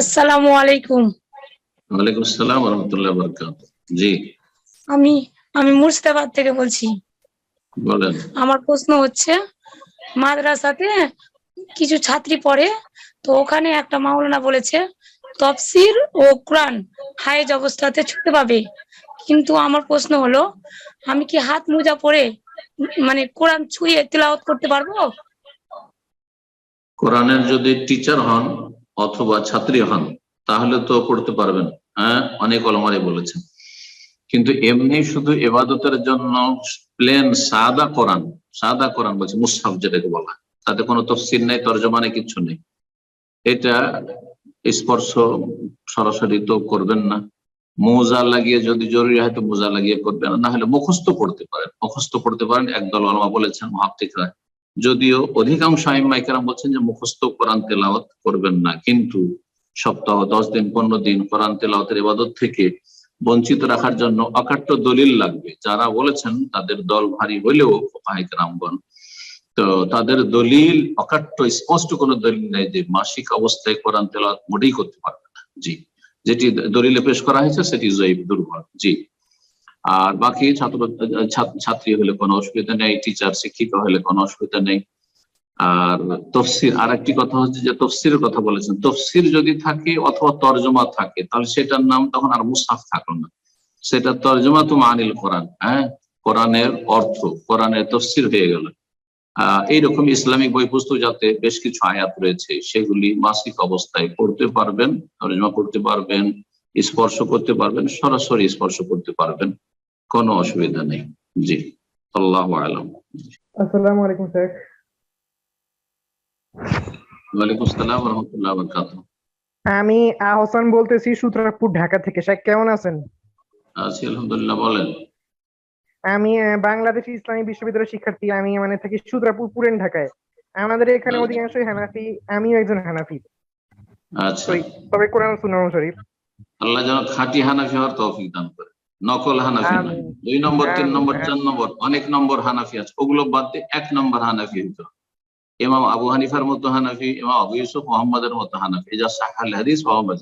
আসসালামু আলাইকুম। ওয়ালাইকুম আসসালাম রহমতুল্লাহ বরকাত জি। আমি আমি মুর্শিদাবাদ থেকে বলছি। বলেন। আমার প্রশ্ন হচ্ছে মাদ্রাসাতে কিছু ছাত্রী পড়ে তো ওখানে একটা মাওলানা বলেছে তফসির ও কোরআন হায়েজ অবস্থাতে ছুটে পাবে। কিন্তু আমার প্রশ্ন হলো আমি কি হাত মোজা পরে মানে কোরআন ছুঁয়ে তেলাওয়াত করতে পারব? কোরআনের যদি টিচার হন অথবা ছাত্রী হন, তাহলে তো পড়তে পারবেন। হ্যাঁ অনেক অলমারে বলেছেন। কিন্তু এমনি শুধু এবাদতের জন্য প্লেন সাদা কোরআন সাদা কোরআন বলছে মুসাফ যেটাকে বলা তাতে কোনো তফসিল নেই তর্জমা নেই কিচ্ছু নেই। এটা স্পর্শ সরাসরি তো করবেন না। মোজা লাগিয়ে, যদি জরুরি হয় তো মোজা লাগিয়ে করবেন না। হলে মুখস্থ পড়তে পারেন। মুখস্থ পড়তে পারেন, একদল আলমা বলেছেন, মহাপ্তিকরা। যদিও অধিকাংশ আইমাইকেরাম বলছেন যে মুখস্থ কোরআন তেলাওয়াত করবেন না, কিন্তু সপ্তাহ, দশ দিন, পনেরো দিন কোরআন তেলাওয়াতের ইবাদত থেকে বঞ্চিত রাখার জন্য অকাট্য দলিল লাগবে। যারা বলেছেন তাদের দল ভারী হলেও রামগণ তো তাদের দলিল অকাট্য, স্পষ্ট কোনো দলিল নেই যে মাসিক অবস্থায় কোরআন তেলাওয়াত মোটেই করতে পারবে না। জি, যেটি দলিলে পেশ করা হয়েছে সেটি জয়ীব, দুর্বল। জি। আর বাকি ছাত্র ছাত- ছাত্রী হলে কোনো অসুবিধা নেই টিচার শিক্ষিকা হলে কোনো অসুবিধা নেই। আর তফসির আর একটি কথা হচ্ছে যে তফসিরের কথা বলেছেন। তফসির যদি থাকে অথবা তর্জমা থাকে, তাহলে সেটার নাম তখন আর মুসাফ থাকল না। সেটা তর্জমা তো মানিল কোরআন হ্যাঁ? কোরআনের অর্থ, কোরআনের তফসির হয়ে গেল। এইরকম ইসলামিক বই পুস্তক যাতে বেশ কিছু আয়াত রয়েছে, সেগুলি মাসিক অবস্থায় পড়তে পারবেন, তর্জমা করতে পারবেন, স্পর্শ করতে পারবেন, সরাসরি স্পর্শ করতে পারবেন। কোনো অসুবিধা নেই। জি আল্লাহ আলম। আসসালামু আলাইকুম স্যার। ওয়ালাইকুম আসসালাম রহমতুল্লাহ বরকাত আমি আহসান বলতেছি সুত্রাপুর ঢাকা থেকে। স্যার কেমন আছেন? আছি আলহামদুলিল্লাহ বলেন। আমি বাংলাদেশ ইসলামী বিশ্ববিদ্যালয়ের শিক্ষার্থী। আমি মানে থাকি সুত্রাপুর পুরেন ঢাকায়। আমাদের এখানে আচ্ছা। অধিকাংশই হানাফি আমিও একজন হানাফি। আচ্ছা। তবে কোরআন সুন্নাহ শরীফ আল্লাহ যেন খাঁটি হানাফি হওয়ার তৌফিক দান করে। নকল হানাফি নয় দুই নম্বর তিন নম্বর চার নম্বর অনেক নম্বর হানাফি আছে। ওগুলো বাদ দিয়ে এক নম্বর হানাফি হইতো। ইমাম আবু হানিফার মতো হানাফি ইমাম আবু ইউসুফ মোহাম্মদের মতো হানাফি। এই যা সাহাল হাদিস মোহাম্মদ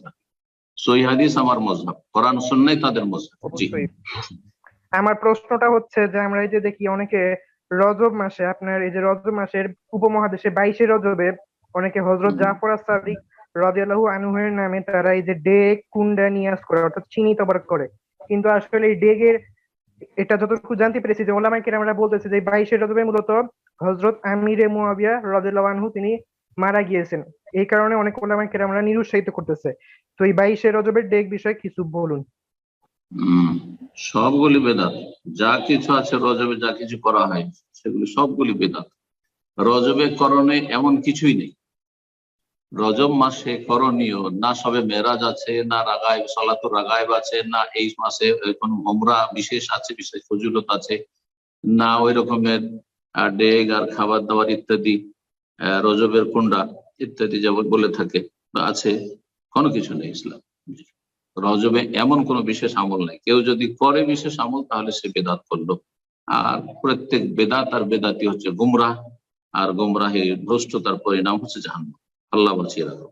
সই হাদিস আমার মজহাব। কোরআন সুন্নাই তাদের মজহাব। জি। আমার প্রশ্নটা হচ্ছে যে আমরা এই যে দেখি অনেকে রজব মাসে আপনার এই যে রজব মাসের উপমহাদেশে বাইশে রজবে অনেকে হজরত। জাফর সাদিক রাদিয়াল্লাহু আনহুয়ের নামে তারা এই যে ডেক কুন্ডা নিয়াজ করে অর্থাৎ চিনি তবরক করে। কিন্তু আসলে এই ডেগের, এটা যতটুকু জানতে পেরেছি যে ওলামাই কেরামরা বলতেছে যে বাইশে রজবে মূলত হজরত আমিরে মুয়াবিয়া আনহু তিনি মারা গিয়েছেন। এই কারণে অনেক ওলামাই কেরামরা নিরুৎসাহিত করতেছে। তো এই বাইশে রজবের ডেগ বিষয়ে কিছু বলুন। সবগুলি বেদাত। যা কিছু আছে রজবে যা কিছু করা হয়, সেগুলি সবগুলি বেদাত। রজবে করণে এমন কিছুই নেই। রজব মাসে করণীয়, না সবে মেরাজ আছে, না রাগায় সলাত রাগায়ব আছে, না এই মাসে কোন ওমরা বিশেষ আছে, বিশেষ ফজিলত আছে, না ওই রকমের ডেগ আর খাবার দাবার ইত্যাদি রজবের কুন্ডা ইত্যাদি যেমন বলে থাকে আছে, কোনো কিছু নেই ইসলাম। রজবে এমন কোনো বিশেষ আমল নেই। কেউ যদি করে বিশেষ আমল, তাহলে সে বেদাত করল। আর প্রত্যেক বেদাত আর বেদাতি হচ্ছে গুমরাহ, আর গুমরাহের ভ্রষ্টতার পরিণাম হচ্ছে জাহান্ন আল্লাহ বাঁচিয়ে রাখো।